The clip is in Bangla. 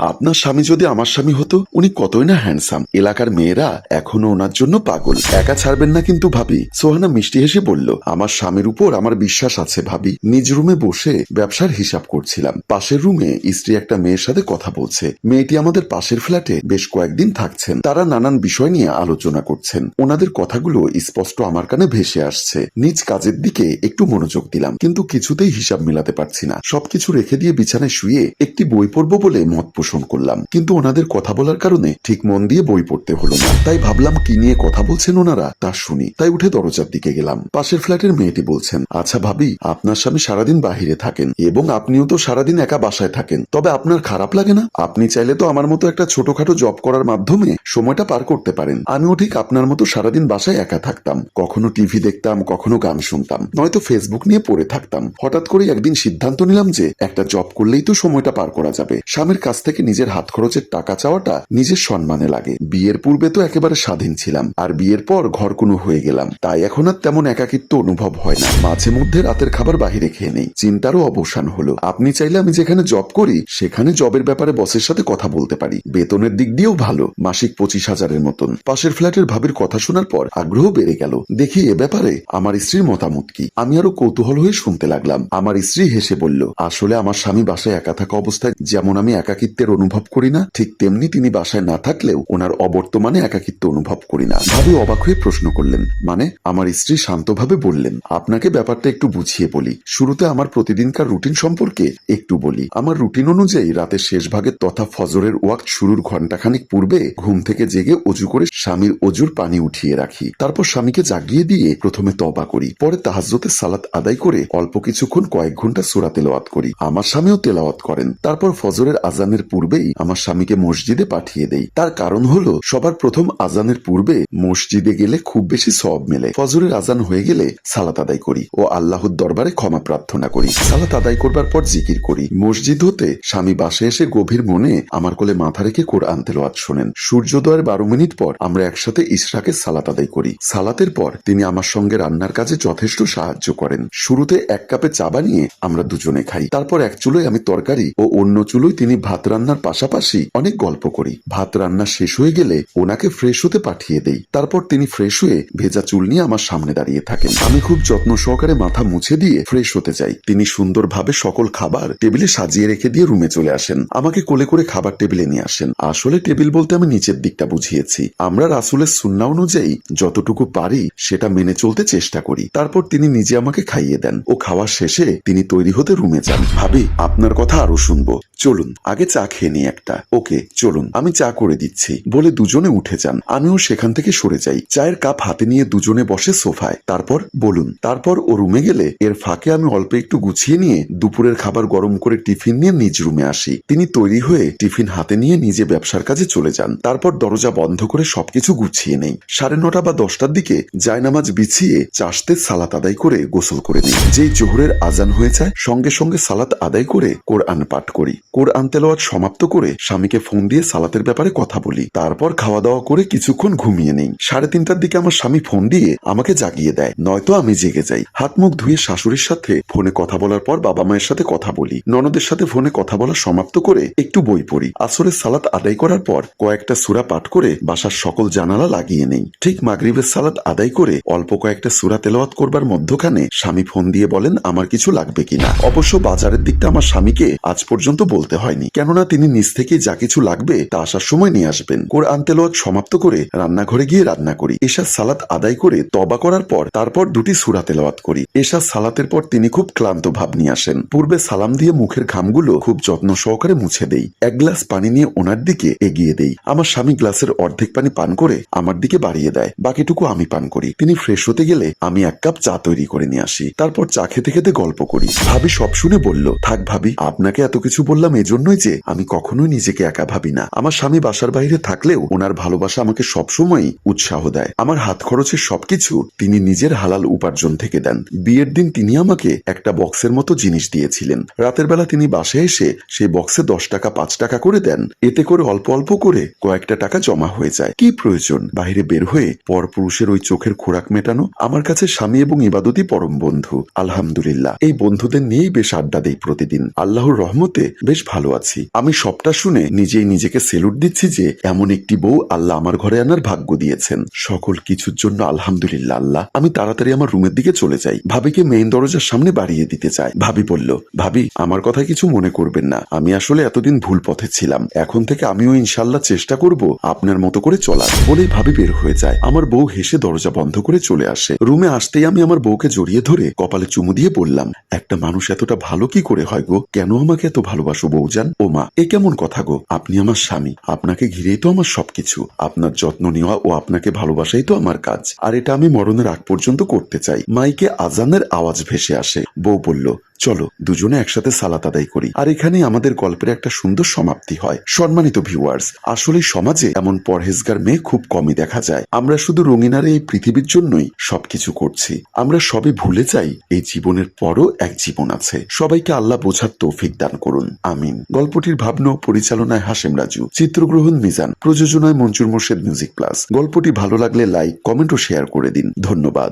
আপনার স্বামী যদি আমার স্বামী হতো, উনি কতই না হ্যান্ডসাম এলাকার মেয়েরা এখনও ওনার জন্য পাগল। একা ছাড়বেন না কিন্তু ভাবি। সোহানা মিষ্টি হেসে বলল, আমার স্বামীর উপর আমার বিশ্বাস আছে ভাবি। নিজ রুমে বসে ব্যবসার হিসাব করছিলাম। পাশের রুমে স্ত্রী একটা মেয়ের সাথে কথা বলছে। মেয়েটি আমাদের পাশের ফ্ল্যাটে বেশ কয়েকদিন থাকছেন। তারা নানান বিষয় নিয়ে আলোচনা করছেন। ওনাদের কথাগুলো স্পষ্ট আমার কানে ভেসে আসছে। নিজ কাজের দিকে একটু মনোযোগ দিলাম, কিন্তু কিছুতেই হিসাব মেলাতে পারছি না। সবকিছু রেখে দিয়ে বিছানায় শুয়ে একটি বই পড়ব বলে মত পোষণ করলাম। কিন্তু ওনাদের কথা বলার কারণে ঠিক মন দিয়ে বই পড়তে হলো না। তাই ভাবলাম কি নিয়ে কথা বলছেন ওনারা, তা শুনি। তাই উঠে দরজার দিকে গেলাম। পাশের ফ্ল্যাটের মেয়েটি বলছেন আচ্ছা ভাবি, আপনার স্বামী সারাদিন বাহিরে থাকেন এবং আপনিও তো সারাদিন একা বাসায় থাকেন। তবে আপনার খারাপ লাগে না? আপনি চাইলে তো আমার মতো একটা ছোটখাটো জব করার মাধ্যমে সময়টা পার করতে পারেন। আমিও ঠিক আপনার মতো সারাদিন বাসায় একা থাকতাম। কখনো টিভি দেখতাম, কখনো গান শুনতাম। নয়তো ফেসবুক নিয়ে পড়ে থাকতাম। হঠাৎ করে একদিন সিদ্ধান্ত নিলাম যে একটা জব করলেই তো সময়টা পার করা যাবে। স্বামীর কাছ থেকে নিজের হাত খরচের টাকা চাওয়াটা নিজের সম্মানে লাগে। বিয়ের পূর্বে তো একেবারে স্বাধীন ছিলাম, আর বিয়ের পর ঘর কোনো হয়ে গেলাম। তাই এখন আর তেমন একাকিত্ব অনুভব হয় না। মাঝে মধ্যে রাতের খাবার বাহিরে খেয়ে নেই। চিন্তারও অবসান হলো। আপনি চাইলে আমি যেখানে জব করি, সেখানে জবের ব্যাপারে বসের সাথে কথা বলতে পারি। বেতনের দিক দিয়েও ভালো, মাসিক পঁচিশ হাজারের মতন। পাশের ফ্ল্যাটের ভাবির কথা শোনার পর আগ্রহ বেড়ে গেল। দেখি এ ব্যাপারে আমার স্ত্রীর মতামত কি। আমি আরও কৌতূহল হয়ে শুনতে লাগলাম। আমার স্ত্রী হেসে বলল, আসলে আমার স্বামী বাসায় একা থাকা অবস্থায় যেমন আমি একাকিত্বের অনুভব করি না, ঠিক তেমনি তিনি বাসায় না থাকলেও ওনার অবর্তমানে একাকিত্ব অনুভব করি না। ভাবি অবাক হয়ে প্রশ্ন করলেন মানে আমার স্ত্রী শান্তভাবে বললেন, আপনাকে ব্যাপারটা একটু বুঝিয়ে বলি। শুরুতে আমার প্রতিদিনকার রুটিন সম্পর্কে একটু বলি। আমার রুটিন অনুযায়ী রাতের শেষ ভাগের তথা ফজরের ওয়াক্ত শুরুর ঘন্টাখানিক পূর্বে ঘুম থেকে জেগে অজু করে স্বামীর অজুর পানি উঠিয়ে রাখি। তারপর স্বামীকে জাগিয়ে দিয়ে প্রথমে তবা করি। পরে তাহাজ্জতের সালাত আদায় করে অল্প কিছুক্ষণ কয়েক ঘণ্টা সুরা তেলাওয়াত করি। আমার স্বামীও তেলাওয়াত করেন। তারপর ফজরের আজানের পূর্বেই আমার স্বামীকে মসজিদে পাঠিয়ে দেই। তার কারণ হলো, সবার প্রথম আজানের পূর্বে মসজিদে গেলে খুব বেশি সব মেলে। ফজরের আজান হয়ে গেলে সালাত আদায় করি ও আল্লাহর দরবারে ক্ষমা প্রার্থনা করি। সালাত আদায় করবার পর জিকির করি। মসজিদ হতে স্বামী বাসে এসে গভীর মনে আমার কোলে মাথা রেখে কোরআন তেলাওয়াত শোনেন। সূর্যোদয়ের বারো মিনিট পর আমরা একসাথে ইশরাকে সালাত আদায় করি। সালাতের পর তিনি আমার সঙ্গে রান্নার কাজে যথেষ্ট সাহায্য করেন। শুরুতে এক কাপে চা বানিয়ে আমরা দুজনে খাই। তারপর এক চুলোয় আমি তরকারি ও অন্য চুলোয় তিনি ভাত রান্নার পাশাপাশি অনেক গল্প করি। ভাত রান্না শেষ হয়ে গেলে ওনাকে ফ্রেশ হতে পাঠিয়ে দেই। তারপর তিনি ফ্রেশ হয়ে ভেজা চুল নিয়ে আমার সামনে দাঁড়িয়ে থাকেন। আমি খুব যত্ন সহকারে মাথা মুছে দিয়ে ফ্রেশ হতে যাই তিনি সুন্দরভাবে সকল খাবার টেবিলে সাজিয়ে রেখে দিয়ে রুমে চলে আসেন। আমাকে কোলে করে খাবার টেবিলে নিয়ে আসেন। আসলে টেবিল বলতে আমি নিচের দিকটা বুঝিয়েছি। আমরা রাসুলের সুন্না অনুযায়ী যতটুকু পারি সেটা মেনে চলতে চেষ্টা করি। তারপর তিনি নিজে আমাকে খাইয়ে দেন। ও খাওয়া শেষে তিনি তৈরি হতে রুমে যান। ভাবি, আপনার কথা আরও শুনব। চলুন, আগে চা খেয়ে নিই একটা। ওকে, চলুন, আমি চা করে দিচ্ছি। বলে দুজনে উঠে যান। আমিও সেখান থেকে সরে যাই। চায়ের কাপ হাতে নিয়ে দুজনে বসে সোফায়। তারপর বলুন, তারপর ও রুমে গেলে? এর ফাঁকে আমি অল্প একটু গুছিয়ে নিয়ে দুপুরের খাবার গরম করে টিফিন নিয়ে নিজ রুমে আসি। তিনি তৈরি হয়ে টিফিন হাতে নিয়ে নিজে ব্যবসার কাজে চলে যান। তারপর দরজা বন্ধ করে সবকিছু গুছিয়ে নেই। সাড়ে নটা বা দশটার দিকে জায়নামাজ বিছিয়ে চাষতে সালাত আদায় করে গোসল করে নিই। যেই জোহরের আজান হয়ে যায়, সঙ্গে সঙ্গে সালাত আদায় করে কোরআন পাঠ করি। কোরআন তেলাওয়াত সমাপ্ত করে স্বামীকে ফোন দিয়ে সালাতের ব্যাপারে কথা বলি। তারপর খাওয়া দাওয়া করে কিছুক্ষণ ঘুমিয়ে নেই। সাড়ে তিনটার দিকে আমার স্বামী ফোন দিয়ে আমাকে জাগিয়ে দেয়। নয়তো আমি জেগে যাই। হাত মুখ ধুয়ে শাশুড়ির সাথে ফোনে কথা বলার পর বাবা মায়ের সাথে কথা বলি। ননদের সাথে ফোনে কথা বলা সমাপ্ত করে একটু বই পড়ি। আসরের সালাত আদায় করার পর কয়েকটা সুরা পাঠ করে বাসার সকল জানালা লাগিয়ে নেই। ঠিক মাগরিবের সালাত আদায় করে অল্প কয়েকটা সুরা তেলাওয়াত করবার মধ্যখানে স্বামী ফোন দিয়ে বলেন, আমার কিছু লাগবে কিনা? অবশ্য বাজারের দিকটা আমার স্বামীকে আজ পর্যন্ত বলতে হয়নি। কেননা তিনি নিজ থেকে যা কিছু লাগবে তা আসার সময় নিয়ে আসবেন। কোরআন তেলাওয়াত সমাপ্ত করে রান্নাঘরে গিয়ে রান্না করি। এশার সালাত আদায় করে তবা করার পর তারপর দুটি সুরা তেলাওয়াত করি। এশার সালাতের পর তিনি খুব ক্লান্ত ভাব নিয়ে আসেন। পূর্বে সালাম দিয়ে মুখের ঘামগুলো খুব যত্ন সহকারে মুছে দেই। এক গ্লাস পানি নিয়ে ওনার দিকে এগিয়ে দেই। আমার স্বামী গ্লাসের অর্ধেক পানি পান করে আমার দিকে বাড়িয়ে দেয়। বাকিটুকু আমি পান করি। তিনি ফ্রেশ হতে গেলে আমি এক কাপ চা তৈরি করে নিয়ে আসি। তারপর চা খেতে খেতে গল্প করি। ভাবি সব শুনে বলল, থাক ভাবি, আপনাকে এত কিছু বললাম এজন্যই যে আমি কখনোই নিজেকে একা ভাবি না। আমার স্বামী বাসার বাইরে থাকলেও ওনার ভালোবাসা আমাকে সবসময়ই উৎসাহ দেয়। আমার হাত খরচের সবকিছু তিনি নিজের হালাল উপার্জন থেকে দেন। বিয়ের দিন তিনি আমাকে একটা বক্সের মতো জিনিস দিয়েছিলেন। রাতের বেলা তিনি বাসায় এসে সেই বক্সে দশ টাকা, পাঁচ টাকা করে দেন। এতে করে অল্প অল্প করে কয়েকটা টাকা জমা হয়ে যায়। কি প্রয়োজন? বাইরে বের হয়ে পরপুরুষের ওই চোখের খোরাক মেটানো আমার কাছে স্বামী এবং ইবাদতই পরম বন্ধু। আলহামদুলিল্লাহ। এই বন্ধুদের নিয়েই বেশ আড্ডা দেই প্রতিদিন। আল্লাহর রহমতে বেশ ভালো আছি। আমি আমি সবটা শুনে নিজেই নিজেকে সেলুট দিচ্ছি যে এমন একটি বউ আল্লাহ আমার ঘরে আনার ভাগ্য দিয়েছেন। সকল কিছুর জন্য আলহামদুলিল্লাহ আল্লাহ। আমি তাড়াতাড়ি আমার রুমের দিকে চলে যাই। ভাবিকে মেইন দরজার সামনে বাড়িয়ে দিতে চাই। ভাবি বলল, ভাবি, আমার কথা কিছু মনে করবেন না। আমি আসলে এতদিন ভুল পথে ছিলাম। এখন থেকে আমিও ইনশাল্লাহ চেষ্টা করব আপনার মতো করে চলার। বলেই ভাবি বের হয়ে যায়। আমার বউ হেসে দরজা বন্ধ করে চলে আসে। রুমে আসতেই আমি আমার বউকে জড়িয়ে ধরে কপালে চুমু দিয়ে বললাম, একটা মানুষ এতটা ভালো কি করে হয় গো? কেন আমাকে এত ভালোবাসো বউ বউজান ও মা এ কেমন কথা গো? আপনি আমার স্বামী। আপনাকে ঘিরেই তো আমার সবকিছু। আপনার যত্ন নেওয়া ও আপনাকে ভালোবাসাই তো আমার কাজ। আর এটা আমি মরণের আগ পর্যন্ত করতে চাই। মাইকে আজানের আওয়াজ ভেসে আসে। বউ বলল চলো দুজনে একসাথে সালাত আদায় করি। আর এখানে আমাদের গল্পের একটা সুন্দর সমাপ্তি হয়। সম্মানিত ভিউয়ার্স আসলে সমাজে এমন পরহেজগার মেয়ে খুব কমই দেখা যায়। আমরা শুধু রঙিনারে এই পৃথিবীর জন্যই সবকিছু করছি। আমরা সবে ভুলে যাই এই জীবনের পরও এক জীবন আছে। সবাইকে আল্লাহ বোঝার তৌফিক দান করুন। আমিন। গল্পটির ভাবনা পরিচালনায় হাসেম রাজু। চিত্রগ্রহণ মিজান। প্রযোজনায় মঞ্জুর মোর্শেদ মিউজিক প্লাস। গল্পটি ভালো লাগলে লাইক, কমেন্ট ও শেয়ার করে দিন। ধন্যবাদ।